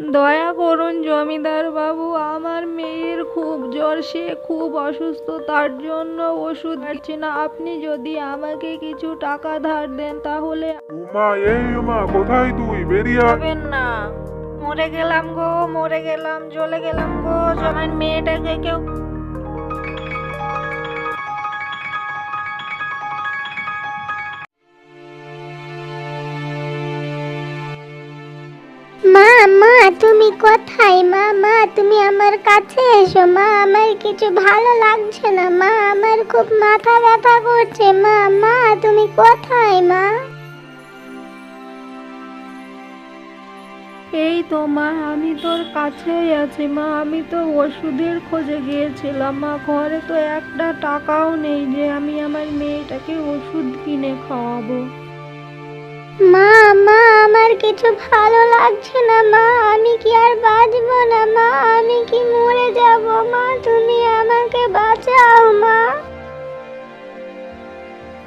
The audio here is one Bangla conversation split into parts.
দয়া করুন জমিদার বাবু আমার মেয়ের খুব জ্বর সে খুব অসুস্থ তার জন্য ওষুধ পাচ্ছি না। আপনি যদি আমাকে কিছু টাকা ধার দেন তাহলে উমা এই উমা কোথায় তুই? বেরিয়ে আসবেন যাবেন না। মরে গেলাম গো মরে গেলাম জ্বলে গেলাম গো। আমার মেয়েটাকে কেউ মা তুমি কোথায়? মা মা তুমি আমার কাছে এসো। মা, আমার কিছু ভালো লাগছে না। মা, আমার খুব মাথা ব্যথা করছে। মা মা তুমি কোথায়, মা? এই তো, মা, আমি তোর কাছেই আছি। মা, আমি তো ওষুধের খোঁজে গিয়েছিলাম। মা, ঘরে তো একটা টাকাও নেই যে আমি আমার মেয়েটাকে ওষুধ কিনে খাওয়াবো। মা মা, আমার কিছু ভালো লাগছে না, মা, আমি কি আর বাঁচবো না, মা, আমি কি মরে যাব, মা, তুমি আমাকে বাঁচাও, মা।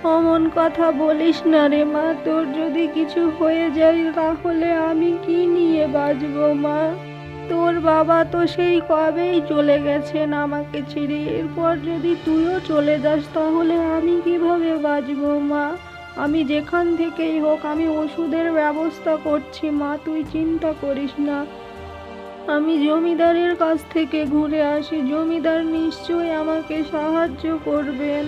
অমন কথা বলিস না রে, মা, তোর যদি কিছু হয়ে যায় তাহলে আমি কি নিয়ে বাঁচবো, মা? তোর বাবা তো সেই কবেই চলে গেছেন আমাকে ছেড়ে, এরপর যদি তুইও চলে যাস তাহলে আমি কীভাবে বাঁচবো, মা? আমি যেখান থেকেই হোক আমি ওষুধের ব্যবস্থা করছি, মা, তুই চিন্তা করিস না। আমি জমিদারের কাছ থেকে ঘুরে আসি, জমিদার নিশ্চয়ই আমাকে সাহায্য করবেন।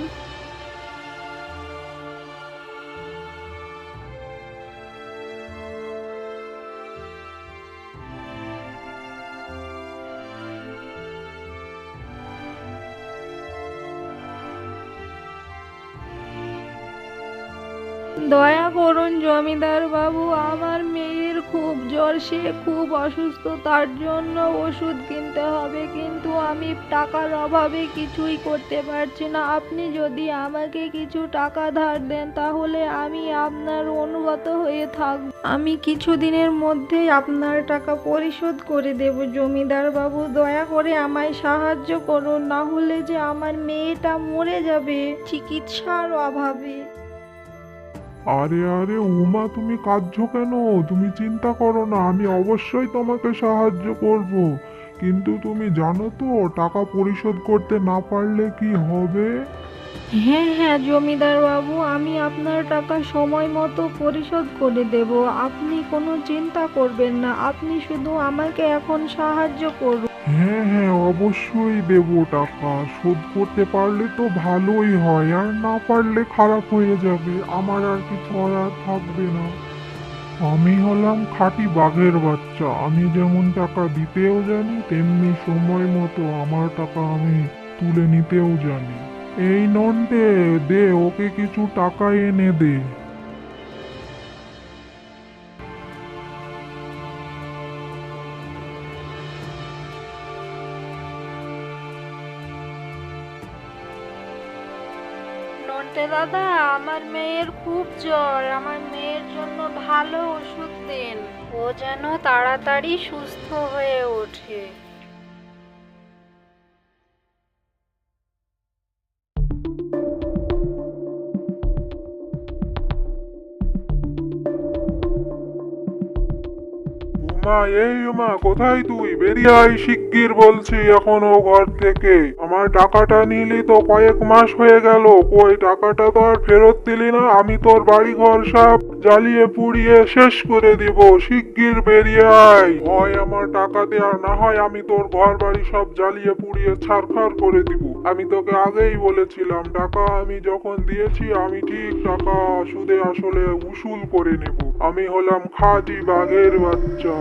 দয়া করুন জমিদার বাবু, আমার মেয়ের খুব জ্বর, সে খুব অসুস্থ, তার জন্য ওষুধ কিনতে হবে, কিন্তু আমি টাকার অভাবে কিছুই করতে পারছি না। আপনি যদি আমাকে কিছু টাকা ধার দেন, তাহলে আমি আপনার অনুগত হয়ে থাকব। আমি কিছুদিনের মধ্যেই আপনার টাকা পরিশোধ করে দেব, জমিদার বাবু। দয়া করে আমায় সাহায্য করুন, না হলে যে আমার মেয়েটা মরে যাবে। চিকিৎসার অভাবে। আরে আরে, উমা, তুমি কাঁদছো কেন? তুমি চিন্তা করো না, আমি অবশ্যই তোমাকে সাহায্য করব। কিন্তু তুমি জানো তো, টাকা পরিশোধ করতে না পারলে কি হবে? হ্যাঁ হ্যাঁ জমিদার বাবু, আমি আপনার টাকা সময় মতো পরিশোধ করে দেব। আপনি কোনো চিন্তা করবেন না, আপনি শুধু আমাকে এখন সাহায্য করুন। হ্যাঁ হ্যাঁ অবশ্যই দেব টাকা। শোধ করতে পারলে তো ভালোই হয়, আর না পারলে খারাপ হয়ে যাবে। আমার আর কিছু করার থাকবে না। আমি হলাম খাঁটি বাঘের বাচ্চা। আমি যেমন টাকা দিতেও জানি, তেমনি সময় মতো আমার টাকা আমি তুলে নিতেও জানি। এই নন্টে দে, ওকে কিছু টাকা এনে দে। নন্টে দাদা, আমার মেয়ের খুব জ্বর। আমার মেয়ের জন্য ভালো ওষুধ দেন। ও যেন তাড়াতাড়ি সুস্থ হয়ে ওঠে। উমা এই মা, কোথায় তুই? বেরিয়ে আয় শিগগির বলছি এখনও ঘর থেকে। আমার টাকাটা নিলি তো কয়েক মাস হয়ে গেল। কই, টাকাটা তো আর ফেরত দিলি না। আমি তোর বাড়ি ঘর সব জ্বালিয়ে পুড়িয়ে শেষ করে দিব, শিগগির বেরিয়ে আয়। হয় আমার টাকা দে আর না হয় আমি তোর ঘর বাড়ি সব জ্বালিয়ে পুড়িয়ে ছারখার করে দিব। আমি তোকে আগেই বলেছিলাম, টাকা আমি যখন দিয়েছি, আমি ঠিক টাকা সুদে আসলে উসুল করে নেব। আমি হলাম খাঁটি বাঘের বাচ্চা।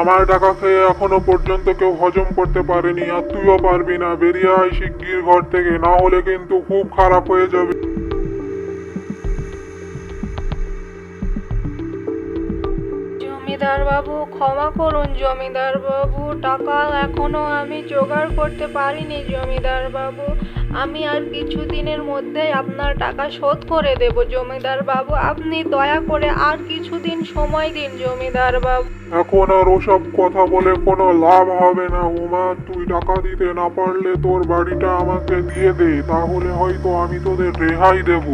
আমার টাকা খেয়ে এখনও পর্যন্ত কেউ হজম করতে পারেনি, আর তুইও পারবি না। বেরিয়ে আয় শিগগির ঘর থেকে, না হলে কিন্তু খুব খারাপ হয়ে যাবে। জমিদার বাবু ক্ষমা করুন জমিদার বাবু টাকা এখনও আমি জোগাড় করতে পারিনি জমিদার বাবু আমি আর কিছুদিনের মধ্যেই আপনার টাকা শোধ করে দেব জমিদার বাবু আপনি দয়া করে আর কিছুদিন সময় দিন জমিদার বাবু এখন আর ওসব কথা বলে কোনো লাভ হবে না উমা। তুই টাকা দিতে না পারলে তোর বাড়িটা আমাকে দিয়ে দে, তাহলে হয়তো আমি তোদের রেহাই দেব।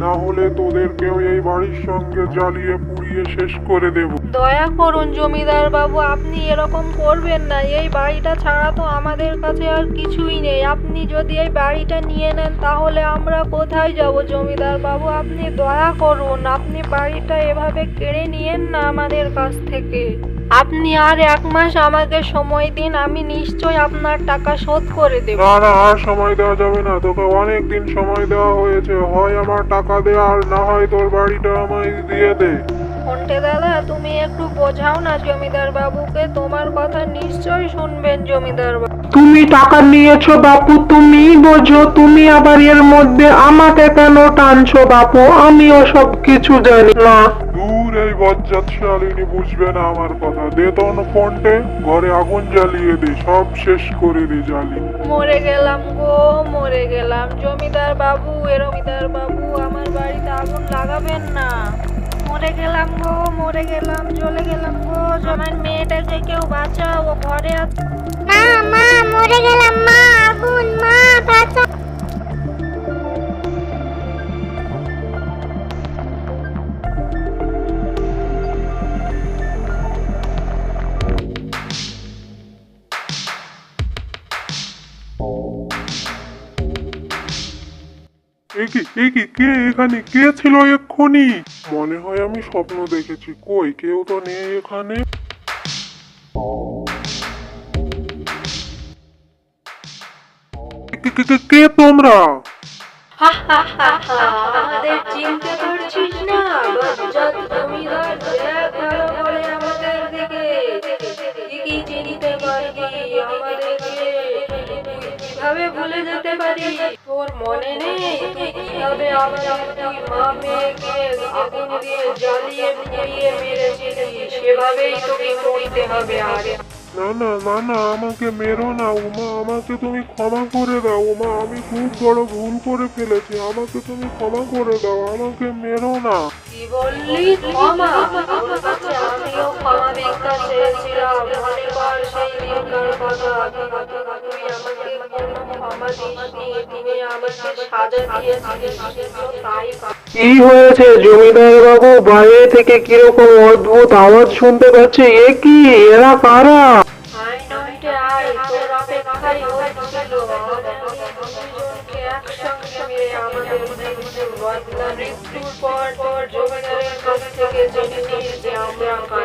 না হলে তোদেরকেও এই বাড়ির সঙ্গে জ্বালিয়ে পুড়িয়ে শেষ করে দেব। দয়া করুন জমিদার বাবু, আপনি এরকম করবেন না। এই বাড়িটা ছাড়া তো আমাদের কাছে আর কিছুই নেই। আপনি যদি এই বাড়িটা নিয়ে নেন, তাহলে আমরা কোথায় যাব জমিদার বাবু? আপনি দয়া করুন, আপনি বাড়িটা এভাবে কেড়ে নিয়েন না আমাদের কাছ থেকে। আপনি আর এক মাস আমাকে সময় দিন আমি নিশ্চয় আপনার টাকা শোধ করে দেব। না না আর সময় দেওয়া যাবে না। তোকে অনেক দিন সময় দেওয়া হয়েছে। হয় আমার টাকা দে আর না হয় তোর বাড়িটা আমায় দিয়ে দে। ফোনটে দাদা তুমি একটু বোঝাও না জমিদার বাবুকে। তোমার কথা নিশ্চয়ই শুনবেন জমিদার বাবু। তুমি টাকা নিয়েছো বাপু তুমি বোঝো তুমি আবার এর মধ্যে আমাকে কেন টানছো বাপু? আমিও সব কিছু জানি। না দূর এই বজ্জাত শালিনী বুঝবে না আমার কথা। দে তখন ফোনটে ঘরে আগুন জ্বালিয়ে দে সব শেষ করে দে জ্বালি মরে গেলাম গো মরে গেলাম। জমিদার বাবু এরমিদার বাবু আমার বাড়িতে আগুন লাগাবেন না। মরে গেলাম গো মরে গেলাম চলে গেলাম গো। আমার মেয়েটাকে কেউ বাঁচাও ও ঘরে আছে মা মা মরে গেলাম মা আগুন মা বাঁচা এখানে? কে ছিল এক্ষুনি? মনে হয় আমি স্বপ্ন দেখেছি। কই? কেউ তো নেই এখানে। কে- তোমরা? ভুলে যেতে পারি তোর মনে নেই? তুই কীভাবে আমাদের দুই মা মেয়েকে আগুন দিয়ে জ্বালিয়ে পুড়িয়ে মেরেছিলি। সেভাবেই তোকে মরতে হবে আর না না না না আমাকে মেরো না উমা। আমাকে তুমি ক্ষমা করে দাও উমা। আমি খুব বড় ভুল করে ফেলেছি। আমাকে তুমি ক্ষমা করে দাও আমাকে মেরো না। কি বললি? ক্ষমা? তোর কাছে আমিও ক্ষমা ভিক্ষা চেয়েছিলাম। সেই দিনকার কথা কি হয়েছে জমিদার বাবু বাইরে থেকে কীরকম অদ্ভুত আওয়াজ শুনতে পাচ্ছি? এ কি? এরা কারা? আমরা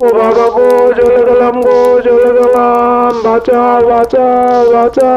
ও বাবা গো চলে গেলাম গো চলে গেলাম। বাঁচা বাঁচা বাঁচা